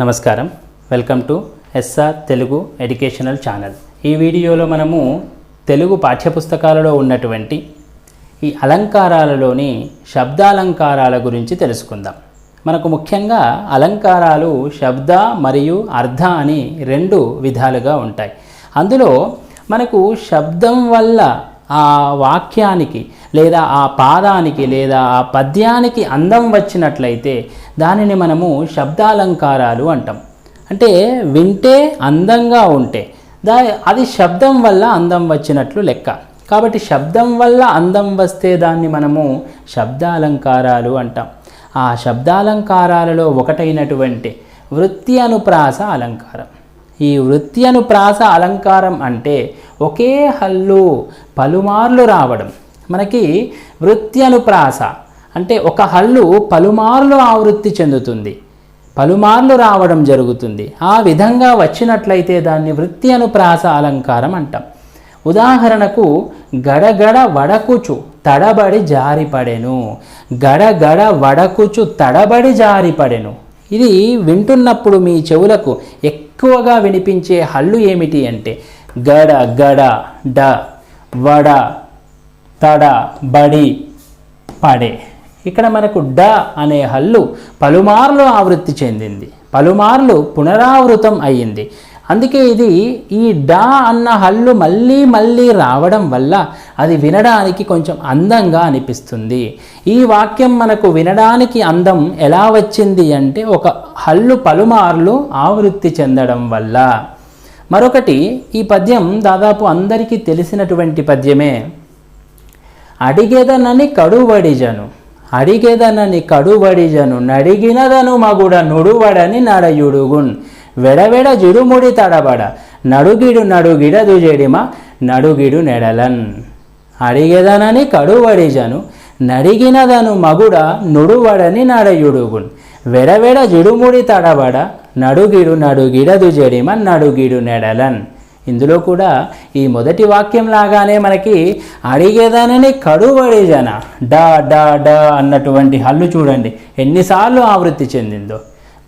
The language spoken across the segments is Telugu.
నమస్కారం. Welcome to SR Telugu educational channel. ఈ వీడియోలో మనము తెలుగు పాఠ్యపుస్తకాలలో ఉన్నటువంటి ఈ అలంకారాలలోని శబ్దాలంకారాల గురించి తెలుసుకుందాం. మనకు ముఖ్యంగా అలంకారాలు శబ్ద మరియు అర్థ అని రెండు విధాలుగా ఉంటాయి. అందులో మనకు శబ్దం వల్ల ఆ వాక్యానికి లేదా ఆ పాదానికి లేదా ఆ పద్యానికి అందం వచ్చినట్లయితే దానిని మనము శబ్దాలంకారాలు అంటాం. అంటే వింటే అందంగా ఉంటే దా అది శబ్దం వల్ల అందం వచ్చినట్లు లెక్క. కాబట్టి శబ్దం వల్ల అందం వస్తే దాన్ని మనము శబ్దాలంకారాలు అంటాం. ఆ శబ్దాలంకారాలలో ఒకటైనటువంటి వృత్తి అనుప్రాస అలంకారం. ఈ వృత్తి అనుప్రాస అలంకారం అంటే ఒకే హల్లు పలుమార్లు రావడం. మనకి వృత్తి అనుప్రాస అంటే ఒక హల్లు పలుమార్లు ఆవృత్తి చెందుతుంది. పలుమార్లు రావడం జరుగుతుంది. ఆ విధంగా వచ్చినట్లయితే దాన్ని వృత్తి అనుప్రాస అలంకారం అంటాం. ఉదాహరణకు గడగడ వడకుచు తడబడి జారిపడెను. గడగడ వడకుచు తడబడి జారిపడెను. ఇది వింటున్నప్పుడు మీ చెవులకు ఎక్కువగా వినిపించే హల్లు ఏమిటి అంటే గడ గడ డ వడ తడ బడి పడే. ఇక్కడ మనకు డ అనే హల్లు పలుమార్లు ఆవృత్తి చెందింది. పలుమార్లు పునరావృతం అయ్యింది. అందుకే ఇది ఈ డా అన్న హల్లు మళ్ళీ మళ్ళీ రావడం వల్ల అది వినడానికి కొంచెం అందంగా అనిపిస్తుంది. ఈ వాక్యం మనకు వినడానికి అందం ఎలా వచ్చింది అంటే ఒక హల్లు పలుమార్లు ఆవృత్తి చెందడం వల్ల. మరొకటి ఈ పద్యం దాదాపు అందరికీ తెలిసినటువంటి పద్యమే. అడిగేదనని కడువడిజను అడిగేదనని కడువడిజను నడిగినదను మగుడ నుడువడని నడయుడుగున్. వెడవెడ జిడుముడి తడబడ నడుగిడు నడుగిడదు జడిమ నడుగిడు నెడలన్. అడిగేదనని కడువడిజను నడిగినదను మగుడ నుడువడని నడయుడుగున్. వెడవెడ జిడుముడి తడబడ నడుగిడు నడుగిడదు జడిమన్ నడుగీడు నెడలన్. ఇందులో కూడా ఈ మొదటి వాక్యం లాగానే మనకి అడిగేదానని కడుబడి జన. డా డా డా అన్నటువంటి హల్లు చూడండి. ఎన్నిసార్లు ఆవృత్తి చెందిందో.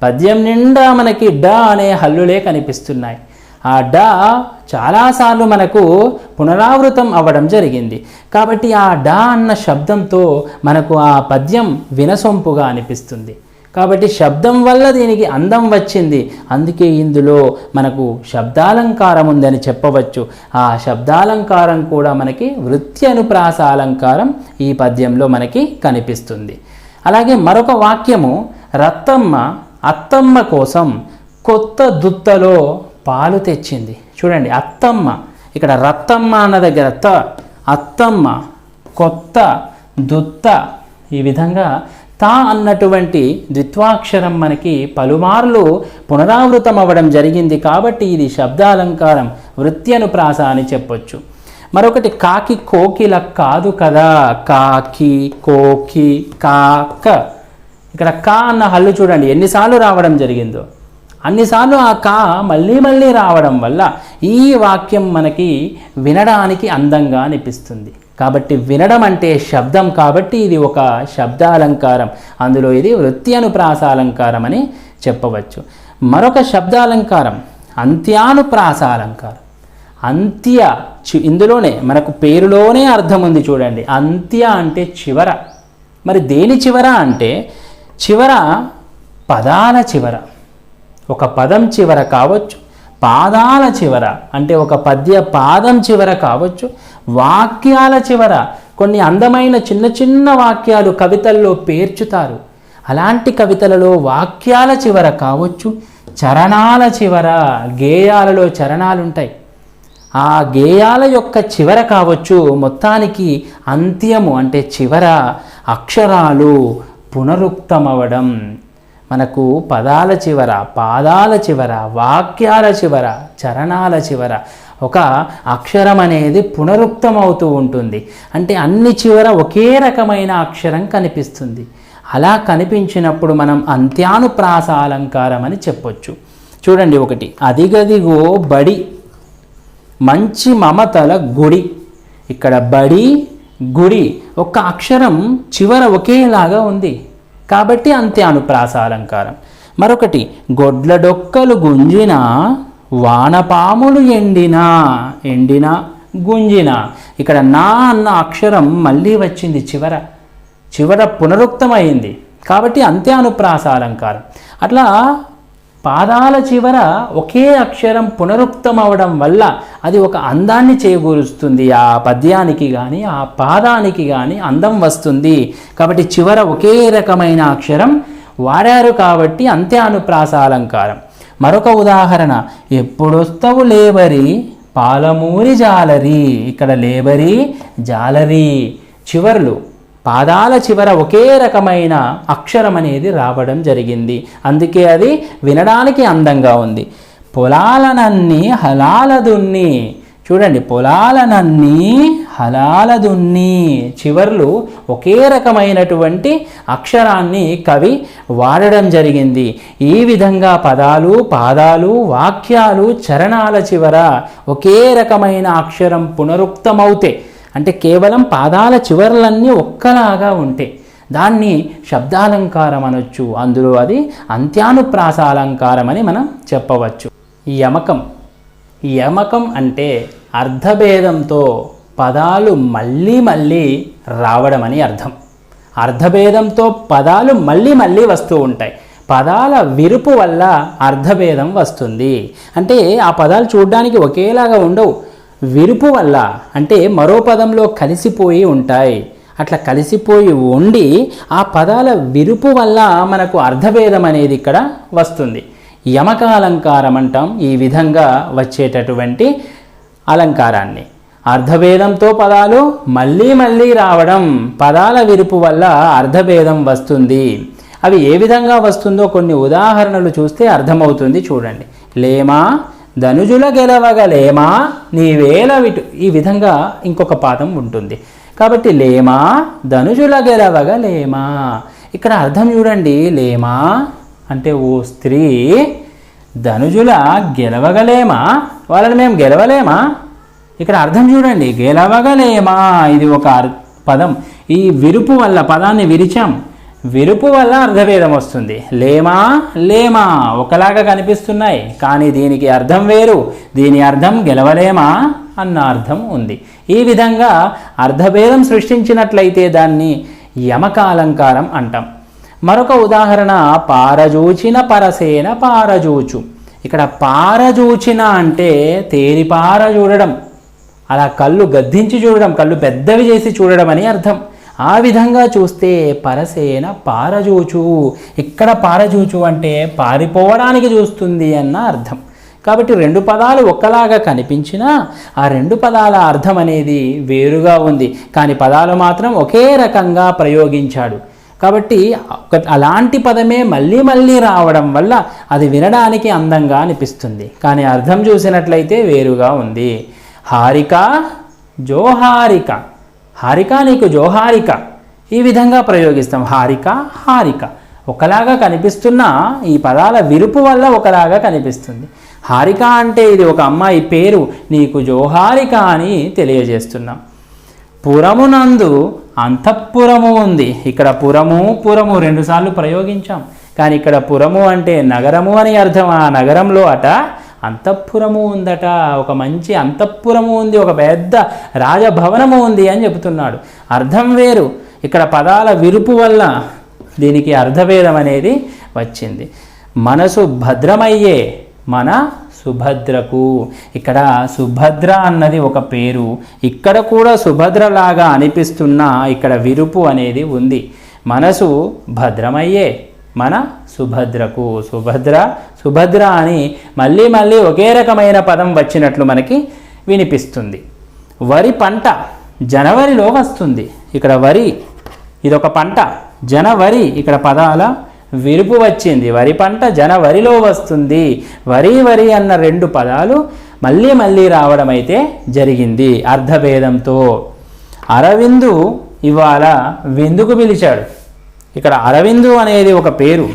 పద్యం నిండా మనకి డా అనే హల్లులే కనిపిస్తున్నాయి. ఆ డా చాలాసార్లు మనకు పునరావృతం అవ్వడం జరిగింది. కాబట్టి ఆ డా అన్న శబ్దంతో మనకు ఆ పద్యం వినసొంపుగా అనిపిస్తుంది. కాబట్టి శబ్దం వల్ల దీనికి అందం వచ్చింది. అందుకే ఇందులో మనకు శబ్దాలంకారం ఉందని చెప్పవచ్చు. ఆ శబ్దాలంకారం కూడా మనకి వృత్తి అనుప్రాస అలంకారం ఈ పద్యంలో మనకి కనిపిస్తుంది. అలాగే మరొక వాక్యము రత్తమ్మ అత్తమ్మ కోసం కొత్త దుత్తలో పాలు తెచ్చింది. చూడండి అత్తమ్మ. ఇక్కడ రత్తమ్మ అన్న దగ్గర త అత్తమ్మ కొత్త దుత్త. ఈ విధంగా తా అన్నటువంటి ద్విత్వాక్షరం మనకి పలుమార్లు పునరావృతం అవ్వడం జరిగింది కాబట్టి ఇది శబ్దాలంకారం వృత్తి అనుప్రాస అని చెప్పొచ్చు. మరొకటి కాకి కోకిల కాదు కదా? కాకి కోకి కాక. ఇక్కడ కా అన్న హల్లు చూడండి ఎన్నిసార్లు రావడం జరిగిందో. అన్నిసార్లు ఆ కా మళ్ళీ మళ్ళీ రావడం వల్ల ఈ వాక్యం మనకి వినడానికి అందంగా అనిపిస్తుంది. కాబట్టి వినడం అంటే శబ్దం కాబట్టి ఇది ఒక శబ్దాలంకారం. అందులో ఇది వృత్తి అనుప్రాస అలంకారం అని చెప్పవచ్చు. మరొక శబ్దాలంకారం అంత్యానుప్రాస అలంకారం అంత్య చి ఇందులోనే మనకు పేరులోనే అర్థం ఉంది చూడండి. అంత్య అంటే చివర. మరి దేని చివర అంటే చివర పదాల చివర. ఒక పదం చివర కావచ్చు. పాదాల చివర అంటే ఒక పద్య పాదం చివర కావచ్చు. వాక్యాల చివర కొన్ని అందమైన చిన్న చిన్న వాక్యాలు కవితల్లో పేర్చుతారు. అలాంటి కవితలలో వాక్యాల చివర కావచ్చు చరణాల చివర గేయాలలో చరణాలు ఉంటాయి ఆ గేయాల యొక్క చివర కావచ్చు మొత్తానికి అంత్యము అంటే చివర అక్షరాలు పునరుక్తమవడం. మనకు పదాల చివర పాదాల చివర వాక్యాల చివర చరణాల చివర ఒక అక్షరం అనేది పునరుక్తమవుతూ ఉంటుంది. అంటే అన్ని చివర ఒకే రకమైన అక్షరం కనిపిస్తుంది. అలా కనిపించినప్పుడు మనం అంత్యానుప్రాస అలంకారం అని చెప్పొచ్చు. చూడండి ఒకటి. అదిగదిగో బడి మంచి మమతల గుడి. ఇక్కడ బడి గుడి ఒక్క అక్షరం చివర ఒకేలాగా ఉంది. కాబట్టి అంత్యానుప్రాస అలంకారం మరొకటి. గొడ్ల డొక్కలు గుంజిన వానపాములు ఎండినా ఎండినా గుంజిన. ఇక్కడ నా అన్న అక్షరం మళ్ళీ వచ్చింది చివర. చివర పునరుక్తమైంది. కాబట్టి అంత్యానుప్రాస అలంకారం. అట్లా పాదాల చివర ఒకే అక్షరం పునరుక్తం అవడం వల్ల అది ఒక అందాన్ని చేకూరుస్తుంది. ఆ పద్యానికి కానీ ఆ పాదానికి కానీ అందం వస్తుంది. కాబట్టి చివర ఒకే రకమైన అక్షరం వాడారు కాబట్టి అంత్యానుప్రాస అలంకారం. మరొక ఉదాహరణ. ఎప్పుడొస్తావు లేబరి పాలమూరి జాలరి. ఇక్కడ లేబరి జాలరి. చివర్లు. పాదాల చివర ఒకే రకమైన అక్షరం అనేది రావడం జరిగింది. అందుకే అది వినడానికి అందంగా ఉంది. పొలాలనన్నీ హలాలదున్ని. చూడండి పొలాలనన్నీ హలాలదున్ని. చివర్లు ఒకే రకమైనటువంటి అక్షరాన్ని కవి వాడడం జరిగింది. ఈ విధంగా పదాలు పాదాలు వాక్యాలు చరణాల చివర ఒకే రకమైన అక్షరం పునరుక్తమవుతే అంటే కేవలం పాదాల చివర్లన్నీ ఒక్కలాగా ఉంటే దాన్ని శబ్దాలంకారం అనొచ్చు. అందులో అది అంత్యానుప్రాసాలంకారం అని మనం చెప్పవచ్చు. యమకం. యమకం అంటే అర్ధభేదంతో పదాలు మళ్ళీ మళ్ళీ రావడం అని అర్థం. అర్ధభేదంతో పదాలు మళ్ళీ మళ్ళీ వస్తూ ఉంటాయి. పదాల విరుపు వల్ల అర్ధభేదం వస్తుంది. అంటే ఆ పదాలు చూడడానికి ఒకేలాగా ఉండవు. విరుపు వల్ల అంటే మరో పదంలో కలిసిపోయి ఉంటాయి. అట్లా కలిసిపోయి ఉండి ఆ పదాల విరుపు వల్ల మనకు అర్ధభేదం అనేది ఇక్కడ వస్తుంది. యమకాలంకారం అంటాం. ఈ విధంగా వచ్చేటటువంటి అలంకారాన్ని. అర్ధభేదంతో పదాలు మళ్ళీ మళ్ళీ రావడం పదాల విరుపు వల్ల అర్ధభేదం వస్తుంది. అవి ఏ విధంగా వస్తుందో కొన్ని ఉదాహరణలు చూస్తే అర్థమవుతుంది చూడండి. లేమా ధనుజుల గెలవగలేమా నీవేల విటు ఈ విధంగా ఇంకొక పాదం ఉంటుంది. కాబట్టి లేమా ధనుజుల గెలవగలేమా ఇక్కడ అర్థం చూడండి. లేమా అంటే ఓ స్త్రీ ధనుజుల గెలవగలేమా వాళ్ళని మేము గెలవలేమా? ఇక్కడ అర్థం చూడండి గెలవగలేమా ఇది ఒక అర్- పదం. ఈ విరుపు వల్ల పదాన్ని విరిచాం. విరుపు వల్ల అర్ధభేదం వస్తుంది. లేమా లేమా ఒకలాగా కనిపిస్తున్నాయి. కానీ దీనికి అర్థం వేరు. దీని అర్థం గెలవలేమా అన్న అర్థం ఉంది. ఈ విధంగా అర్ధభేదం సృష్టించినట్లయితే దాన్ని యమకాలంకారం అంటాం. మరొక ఉదాహరణ పారజూచిన పరసేన పారజూచు. ఇక్కడ పారజూచిన అంటే తేరిపార చూడడం. అలా కళ్ళు గద్దించి చూడడం కళ్ళు పెద్దవి చేసి చూడడం అని అర్థం. ఆ విధంగా చూస్తే పరసేన పారజూచు. ఇక్కడ పారజూచు అంటే పారిపోవడానికి చూస్తుంది అన్న అర్థం. కాబట్టి రెండు పదాలు ఒక్కలాగా కనిపించినా ఆ రెండు పదాల అర్థం అనేది వేరుగా ఉంది. కానీ పదాలు మాత్రం ఒకే రకంగా ప్రయోగించాడు. కాబట్టి అలాంటి పదమే మళ్ళీ మళ్ళీ రావడం వల్ల అది వినడానికి అందంగా అనిపిస్తుంది. కానీ అర్థం చూసినట్లయితే వేరుగా ఉంది. హారిక జోహారిక. హారిక నీకు జోహారిక. ఈ విధంగా ప్రయోగిస్తాం. హారిక హారిక. ఒకలాగా కనిపిస్తున్న ఈ పదాల విరుపు వల్ల ఒకలాగా కనిపిస్తుంది. హారిక అంటే ఇది ఒక అమ్మాయి పేరు. నీకు జోహారిక అని తెలియజేస్తున్నాం. పురమునందు అంతఃపురము ఉంది. ఇక్కడ పురము పురము రెండుసార్లు ప్రయోగించాం. కానీ ఇక్కడ పురము అంటే నగరము అని అర్థం. ఆ నగరంలో అట అంతఃపురము ఉందట ఒక మంచి అంతఃపురము ఉంది ఒక పెద్ద రాజభవనము ఉంది అని చెబుతున్నాడు. అర్థం వేరు. ఇక్కడ పదాల విరుపు వల్ల దీనికి అర్ధభేదం అనేది వచ్చింది. మనసు భద్రమయ్యే మన సుభద్రకు. ఇక్కడ సుభద్ర అన్నది ఒక పేరు. ఇక్కడ కూడా సుభద్రలాగా అనిపిస్తున్న ఇక్కడ విరుపు అనేది ఉంది. మనసు భద్రమయ్యే మన సుభద్రకు. సుభద్ర సుభద్ర అని మళ్ళీ మళ్ళీ ఒకే రకమైన పదం వచ్చినట్లు మనకి వినిపిస్తుంది. వరి పంట జనవరిలో వస్తుంది. ఇక్కడ వరి ఇదొక పంట. జనవరి ఇక్కడ పదాల విరుపు వచ్చింది. వరి పంట జనవరిలో వస్తుంది. వరి వరి అన్న రెండు పదాలు మళ్ళీ మళ్ళీ రావడం అయితే జరిగింది అర్ధభేదంతో అరవిందు ఇవాళ విందుకు పిలిచాడు. ఇక్కడ అరవిందు అనేది ఒక పేరు.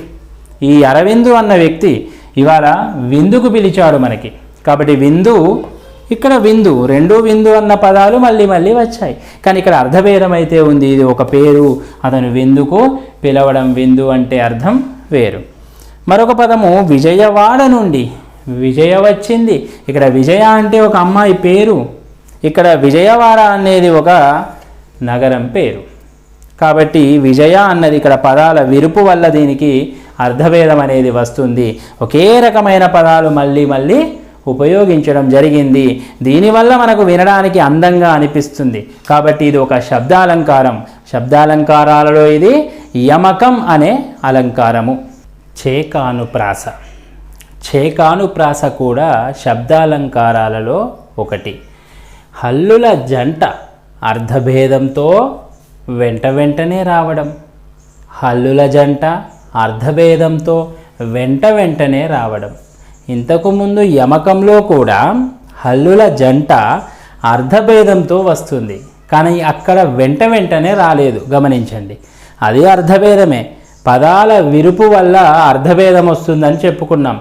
ఈ అరవిందు అన్న వ్యక్తి ఇవాళ విందుకు పిలిచాడు మనకి. కాబట్టి విందు ఇక్కడ విందు రెండు విందు అన్న పదాలు మళ్ళీ మళ్ళీ వచ్చాయి. కానీ ఇక్కడ అర్ధభేదం అయితే ఉంది. ఇది ఒక పేరు. అతను విందుకు పిలవడం విందు అంటే అర్థం వేరు. మరొక పదము విజయవాడ నుండి. విజయ వచ్చింది. ఇక్కడ విజయ అంటే ఒక అమ్మాయి పేరు. ఇక్కడ విజయవాడ అనేది ఒక నగరం పేరు. కాబట్టి విజయ అన్నది ఇక్కడ పదాల విరుపు వల్ల దీనికి అర్థభేదం అనేది వస్తుంది. ఒకే రకమైన పదాలు మళ్ళీ మళ్ళీ ఉపయోగించడం జరిగింది. దీనివల్ల మనకు వినడానికి అందంగా అనిపిస్తుంది. కాబట్టి ఇది ఒక శబ్దాలంకారం. శబ్దాలంకారాలలో ఇది యమకం అనే అలంకారము. చేకానుప్రాస. చేకానుప్రాస కూడా శబ్దాలంకారాలలో ఒకటి. హల్లుల జంట అర్ధభేదంతో వెంట వెంటనే రావడం. హల్లుల జంట అర్ధభేదంతో వెంట వెంటనే రావడం. ఇంతకుముందు యమకంలో కూడా హల్లుల జంట అర్ధభేదంతో వస్తుంది. కానీ అక్కడ వెంట వెంటనే రాలేదు. గమనించండి. అది అర్ధభేదమే. పదాల విరుపు వల్ల అర్ధభేదం వస్తుందని చెప్పుకున్నాం.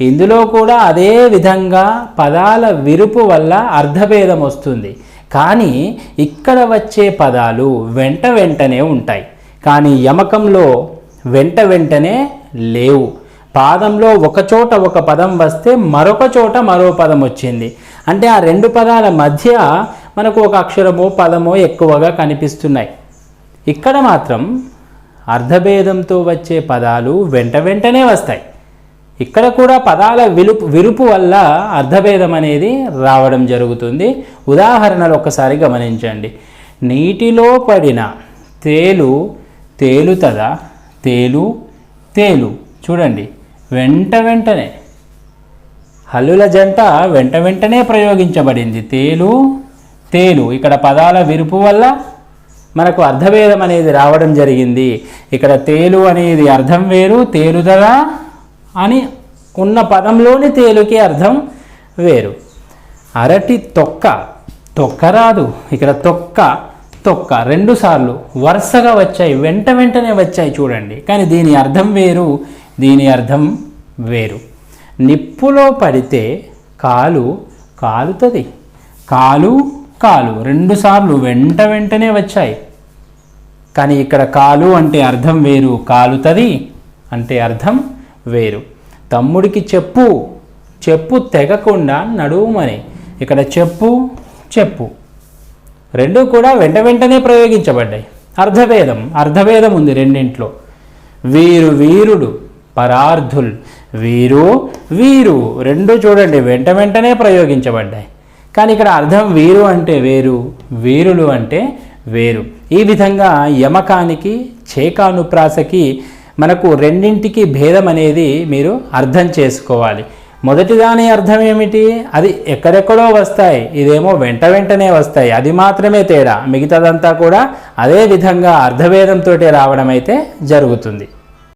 ఇందులో కూడా అదే విధంగా పదాల విరుపు వల్ల అర్ధభేదం వస్తుంది. కానీ ఇక్కడ వచ్చే పదాలు వెంట వెంటనే ఉంటాయి. కానీ యమకంలో వెంట వెంటనే లేవు. పాదంలో ఒక చోట ఒక పదం వస్తే మరొక చోట మరో పదం వచ్చింది. అంటే ఆ రెండు పదాల మధ్య మనకు ఒక అక్షరమో పదమో ఎక్కువగా కనిపిస్తున్నాయి. ఇక్కడ మాత్రం అర్ధభేదంతో వచ్చే పదాలు వెంట వెంటనే వస్తాయి. ఇక్కడ కూడా పదాల విలుపు విరుపు వల్ల అర్ధభేదం అనేది రావడం జరుగుతుంది. ఉదాహరణలు ఒక్కసారి గమనించండి. నీటిలో పడిన తేలు తేలుతదా? తేలు తేలు. చూడండి. వెంట వెంటనే. హల్లుల జంట వెంట వెంటనే ప్రయోగించబడింది. తేలు తేలు. ఇక్కడ పదాల విరుపు వల్ల మనకు అర్ధభేదం అనేది రావడం జరిగింది. ఇక్కడ తేలు అనేది అర్థం వేరు తేలుతదా? అని ఉన్న పదంలోని తేలుకి అర్థం వేరు. అరటి తొక్క తొక్క రాదు. ఇక్కడ తొక్క తొక్క రెండు సార్లు వరుసగా వచ్చాయి వెంట వెంటనే వచ్చాయి చూడండి. కానీ దీని అర్థం వేరు దీని అర్థం వేరు. నిప్పులో పడితే కాలు కాలుతుంది. కాలు కాలు రెండు సార్లు వెంట వెంటనే వచ్చాయి. కానీ ఇక్కడ కాలు అంటే అర్థం వేరు కాలుతుంది అంటే అర్థం వేరు. తమ్ముడికి చెప్పు చెప్పు తెగకుండా నడువుమని ఇక్కడ చెప్పు చెప్పు. రెండు కూడా వెంట వెంటనే ప్రయోగించబడ్డాయి. అర్ధభేదం అర్ధభేదం ఉంది రెండింట్లో. వీరు వీరుడు పరార్థుల్. వీరు వీరు రెండు చూడండి వెంట వెంటనే ప్రయోగించబడ్డాయి. కానీ ఇక్కడ అర్థం వీరు అంటే వేరు వీరులు అంటే వేరు. ఈ విధంగా యమకానికి చేకానుప్రాసకి మనకు రెండింటికి భేదం అనేది మీరు అర్థం చేసుకోవాలి. మొదటి దాని అర్థం ఏమిటి? అది ఎక్కడెక్కడో వస్తాయి. ఇదేమో వెంట వెంటనే వస్తాయి. అది మాత్రమే తేడా. మిగతాదంతా కూడా అదే విధంగా అర్ధభేదంతో రావడం అయితే జరుగుతుంది.